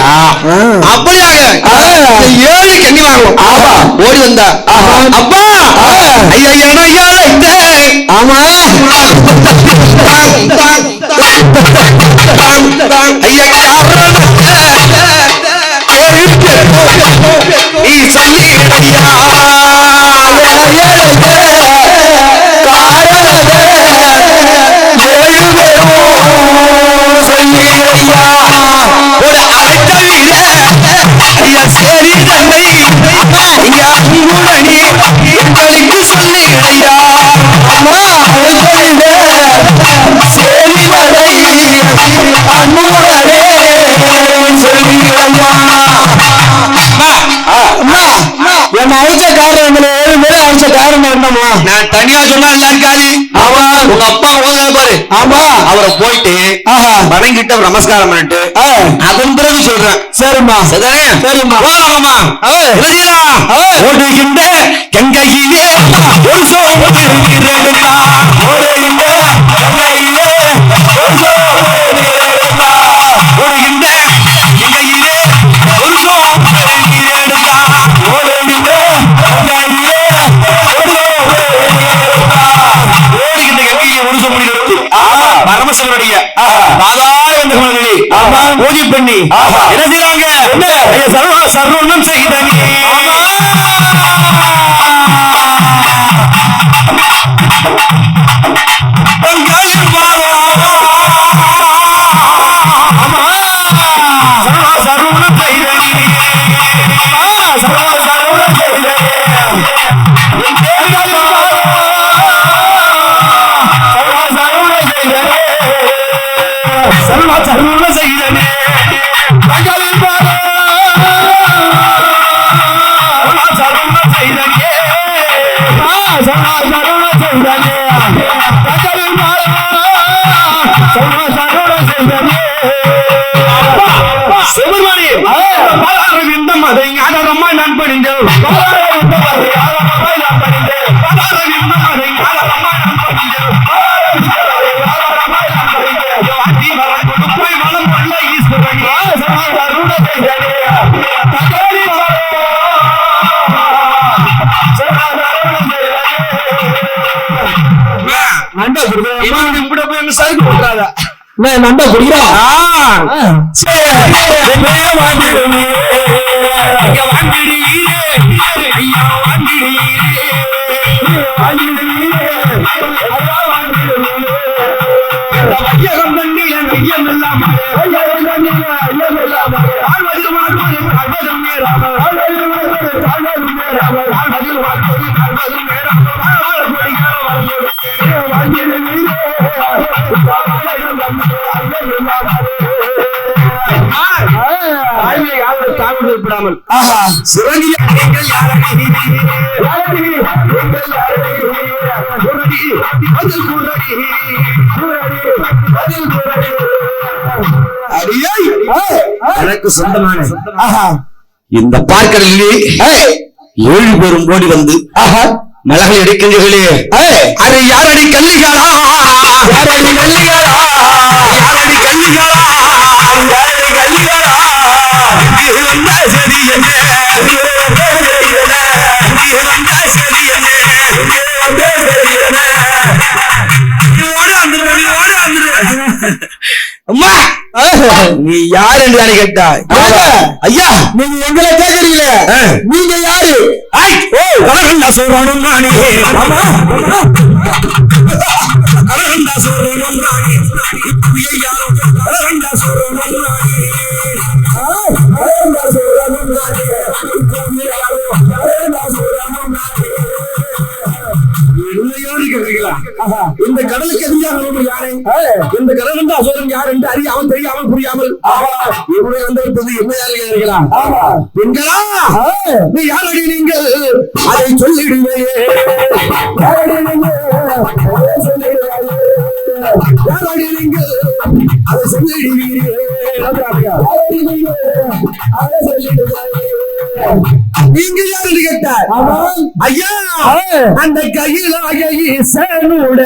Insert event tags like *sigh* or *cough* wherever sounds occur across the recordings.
அப்படியா? அப்படியாக இந்த ஏழு கன்னிமார்களும் ஆமா. ஓடி வந்தா. அப்பா. ஐயா ஐயா ஆமா. ஐயா நீ சொல்லி ஐயா நான் தனியா சொன்னா எல்லாம் காலி ஆமா உங்க அப்பா ஆமா. அவரை போயிட்டு வணங்கிட்டு அவர் நமஸ்காரம் பண்ணிட்டு அதன் பிறகு சொல்றேன். சரிம்மா. சரிம்மா. ஆ. ஓடுகின்ற கங்கையிலே ஒரு சோகம் என்ற குணங்களே பூஜை பண்ணி. என்ன செய்றாங்க ஐயா, சர்வ சர்வணம் செய்தனி பங்காளி சர்வ சர்வணம் செய்தனி சர்வ சர்வ செய்தனே. பங்காளி பாலா சர்வ செய்தனே சர்வ சர்வ செய்தனே. பங்காளி பாலா சர்வ சர்வ செய்தனே. சுப்பிரமணி பாலாரவிந்தம் அதை ஞானரம்மா நான் படிந்தேன் பாலாரவிந்தம் அதை ஞானரம்மா நான் படிந்தேன் பாலாரவிந்தம் நண்டா குடிக்கிறா? தாழ்வு ஆஹா சிவங்கிய நீங்கள் யாரடி யாரடி நீங்கள் யாரடி குரடி பதில் குரடி குரடி பதில் குரடி அடியை எனக்கு சொந்தமான. இந்த பார்க்கடலிலே ஏழு பேரும் ஓடி வந்து எடுக்கின்றீர்களே ஏய். அது யாரடி கல்லிகளா யாரடி கல்லிகளா அம்மா! நீ யார் என்று தானே கேட்டாய்? ஆமா. ஐயா! நீங்க எங்களை கேக்குறீங்களே ஆ. நீங்க யாரு? ஐ! ஓ! கலகண்டா சொல்றணும் நானே. இந்த கடலுக்கு எதிராக யாரை? இந்த கடல் அசோரம் யார் என்று அறியாமல் தெரியாமல் புரியாமல். இப்படி வந்திருப்பது என்ன யாரு கேட்கிறீங்களா பெண்களா? நீ யாரடி நீங்கள்? அதை சொல்லிடுவையே யாரடி நீங்கள்? அதை சொல்லிடுவாயே? யாரடி நீங்கள்? அதை சொல்லிடுவீரே. யாரடி நீங்கள்? அதை சொல்லிடுவாயே? நீங்க யாருன்னு கேட்டார். ஐயா அந்த கையிலாய ஈசனுட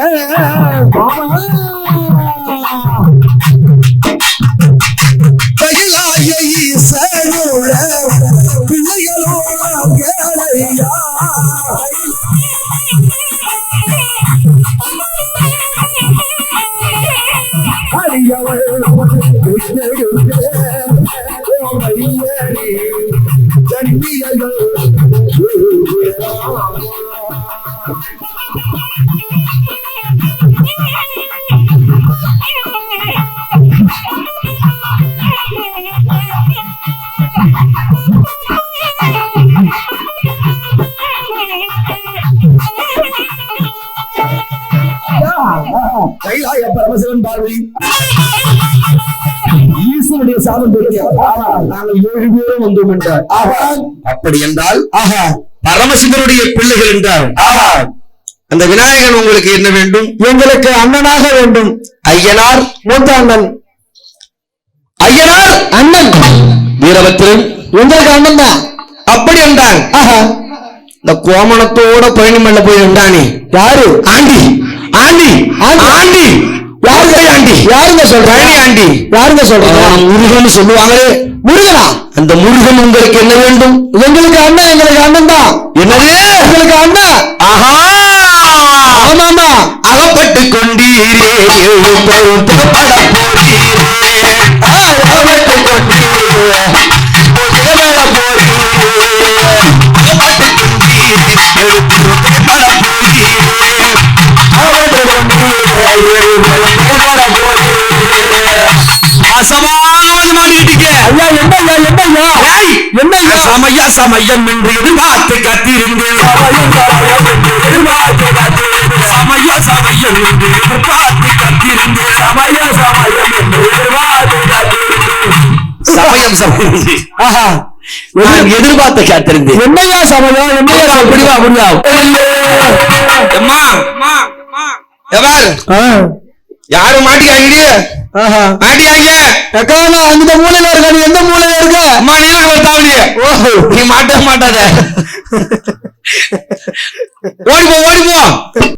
கையிலாய ஈச என்னோட பிள்ளைகளோட கேளையா *laughs* கைலாய பரமசிவன் பார்வை. ஈஸ்வருடைய சாபம் நாங்கள் ஏழு பேரும் வந்தோம் என்றார் அப்படி என்றால் ஆஹா. பரமசிவனுடைய பிள்ளைகள் என்றார் ஆஹா. அந்த விநாயகன் உங்களுக்கு என்ன வேண்டும்? எங்களுக்கு அண்ணனாக வேண்டும். ஐயனார். மூத்த அண்ணன். ஐயனார். அண்ணன். வீரபத்திரன். எங்களுக்கு அண்ணன் தான். அப்படி என்றான் ஆஹா. இந்த கோமணத்தோட பயணி மல்ல போய் இருந்தானே? யாரு? ஆண்டி. ஆண்டி. ஆண்டி. யாருடைய ஆண்டி? யாருங்க பழனி ஆண்டி. யாருங்க சொல்றாங்க? முருகன் சொல்லுவாங்களே. முருகனா? அந்த முருகன் உங்களுக்கு என்ன வேண்டும்? எங்களுக்கு அண்ணன் எங்களுக்கு அண்ணன் தான். என்னது? எங்களுக்கு அண்ணன். ஆஹா! ஆமாமா அகப்பட்டு கொண்டீரே. எழுப்பரும் ஐயா சமய சமயம் என்று எதிர்பார்த்து எதிர்பார்த்து கத்திருந்தேன் சமய சமயம் என்று எதிர்பார்த்து கத்திருந்தேன் சமய சமயம் என்று எதிர்பார்த்து கத்திருந்தேன் சமயம் சமயம். ஆஹா. நான் எதிர்பார்த்து காத்திருந்தேன் என்னய்யா சமயம்? என்னய்யா அப்படிவா அப்படிவா அம்மா எவர்? ஆ, யாரும் மாட்டிக்காங்க அக்கா நான் அந்த மூலையில இருக்க? நீ எந்த மூலையில இருக்க? நீ தாவலிய நீ மாட்ட மாட்டாத. *laughs* ஓடி போ ஓடி போ.